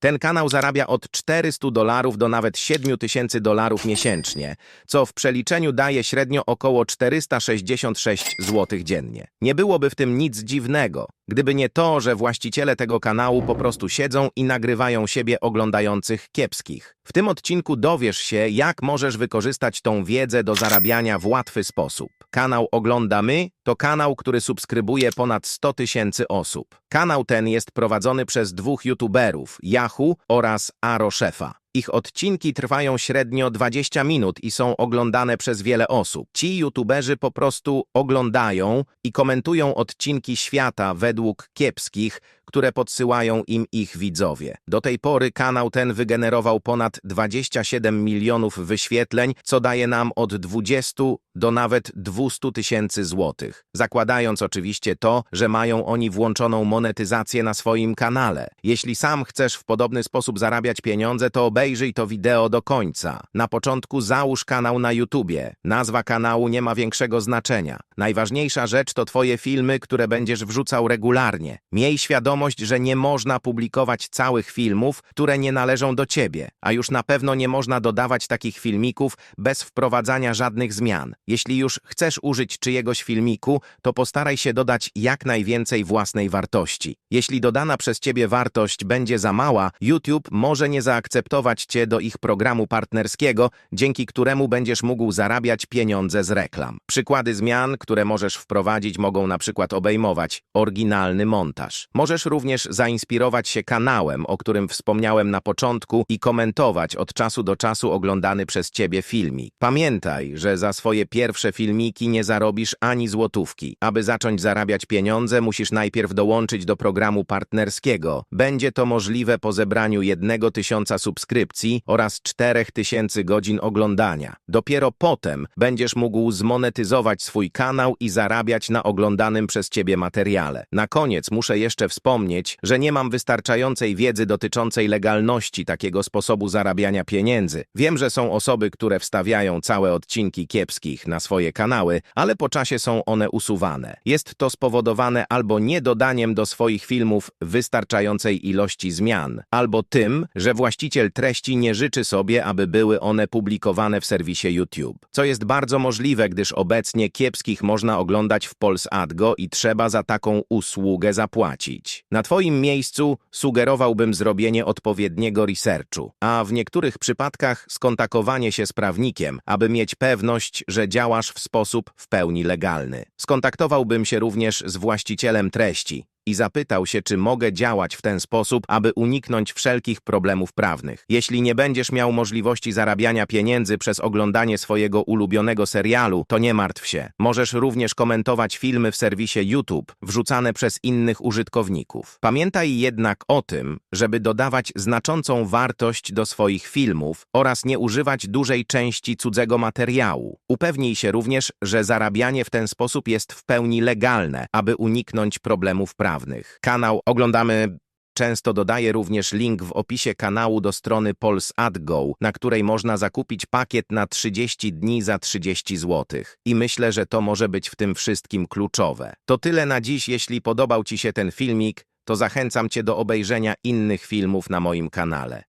Ten kanał zarabia od 400 dolarów do nawet 7000 dolarów miesięcznie, co w przeliczeniu daje średnio około 466 zł dziennie. Nie byłoby w tym nic dziwnego, gdyby nie to, że właściciele tego kanału po prostu siedzą i nagrywają siebie oglądających kiepskich. W tym odcinku dowiesz się, jak możesz wykorzystać tą wiedzę do zarabiania w łatwy sposób. Kanał Oglądamy to kanał, który subskrybuje ponad 100 tysięcy osób. Kanał ten jest prowadzony przez dwóch youtuberów, Yahoo oraz Aro Szefa. Ich odcinki trwają średnio 20 minut i są oglądane przez wiele osób. Ci youtuberzy po prostu oglądają i komentują odcinki świata według kiepskich, które podsyłają im ich widzowie. Do tej pory kanał ten wygenerował ponad 27 milionów wyświetleń, co daje nam od 20 do nawet 200 tysięcy złotych. Zakładając oczywiście to, że mają oni włączoną monetyzację na swoim kanale. Jeśli sam chcesz w podobny sposób zarabiać pieniądze, to obejrzyj to wideo do końca. Na początku załóż kanał na YouTubie. Nazwa kanału nie ma większego znaczenia. Najważniejsza rzecz to twoje filmy, które będziesz wrzucał regularnie. Miej świadomość, że nie można publikować całych filmów, które nie należą do ciebie, a już na pewno nie można dodawać takich filmików bez wprowadzania żadnych zmian. Jeśli już chcesz użyć czyjegoś filmiku, to postaraj się dodać jak najwięcej własnej wartości. Jeśli dodana przez ciebie wartość będzie za mała, YouTube może nie zaakceptować cię do ich programu partnerskiego, dzięki któremu będziesz mógł zarabiać pieniądze z reklam. Przykłady zmian, które możesz wprowadzić mogą na przykład obejmować oryginalny montaż. Możesz również zainspirować się kanałem, o którym wspomniałem na początku i komentować od czasu do czasu oglądany przez ciebie filmik. Pamiętaj, że za swoje pierwsze filmiki nie zarobisz ani złotówki. Aby zacząć zarabiać pieniądze, musisz najpierw dołączyć do programu partnerskiego. Będzie to możliwe po zebraniu jednego tysiąca subskrypcji oraz czterech tysięcy godzin oglądania. Dopiero potem będziesz mógł zmonetyzować swój kanał i zarabiać na oglądanym przez ciebie materiale. Na koniec muszę jeszcze wspomnieć, że nie mam wystarczającej wiedzy dotyczącej legalności takiego sposobu zarabiania pieniędzy. Wiem, że są osoby, które wstawiają całe odcinki kiepskich na swoje kanały, ale po czasie są one usuwane. Jest to spowodowane albo niedodaniem do swoich filmów wystarczającej ilości zmian, albo tym, że właściciel treści nie życzy sobie, aby były one publikowane w serwisie YouTube. Co jest bardzo możliwe, gdyż obecnie kiepskich można oglądać w Polsatgo i trzeba za taką usługę zapłacić. Na Twoim miejscu sugerowałbym zrobienie odpowiedniego researchu, a w niektórych przypadkach skontaktowanie się z prawnikiem, aby mieć pewność, że działasz w sposób w pełni legalny. Skontaktowałbym się również z właścicielem treści i zapytał się, czy mogę działać w ten sposób, aby uniknąć wszelkich problemów prawnych. Jeśli nie będziesz miał możliwości zarabiania pieniędzy przez oglądanie swojego ulubionego serialu, to nie martw się. Możesz również komentować filmy w serwisie YouTube, wrzucane przez innych użytkowników. Pamiętaj jednak o tym, żeby dodawać znaczącą wartość do swoich filmów oraz nie używać dużej części cudzego materiału. Upewnij się również, że zarabianie w ten sposób jest w pełni legalne, aby uniknąć problemów prawnych. Kanał oglądamy Często dodaję również link w opisie kanału do strony PolsAdGo, na której można zakupić pakiet na 30 dni za 30 zł. I myślę, że to może być w tym wszystkim kluczowe. To tyle na dziś. Jeśli podobał Ci się ten filmik, to zachęcam Cię do obejrzenia innych filmów na moim kanale.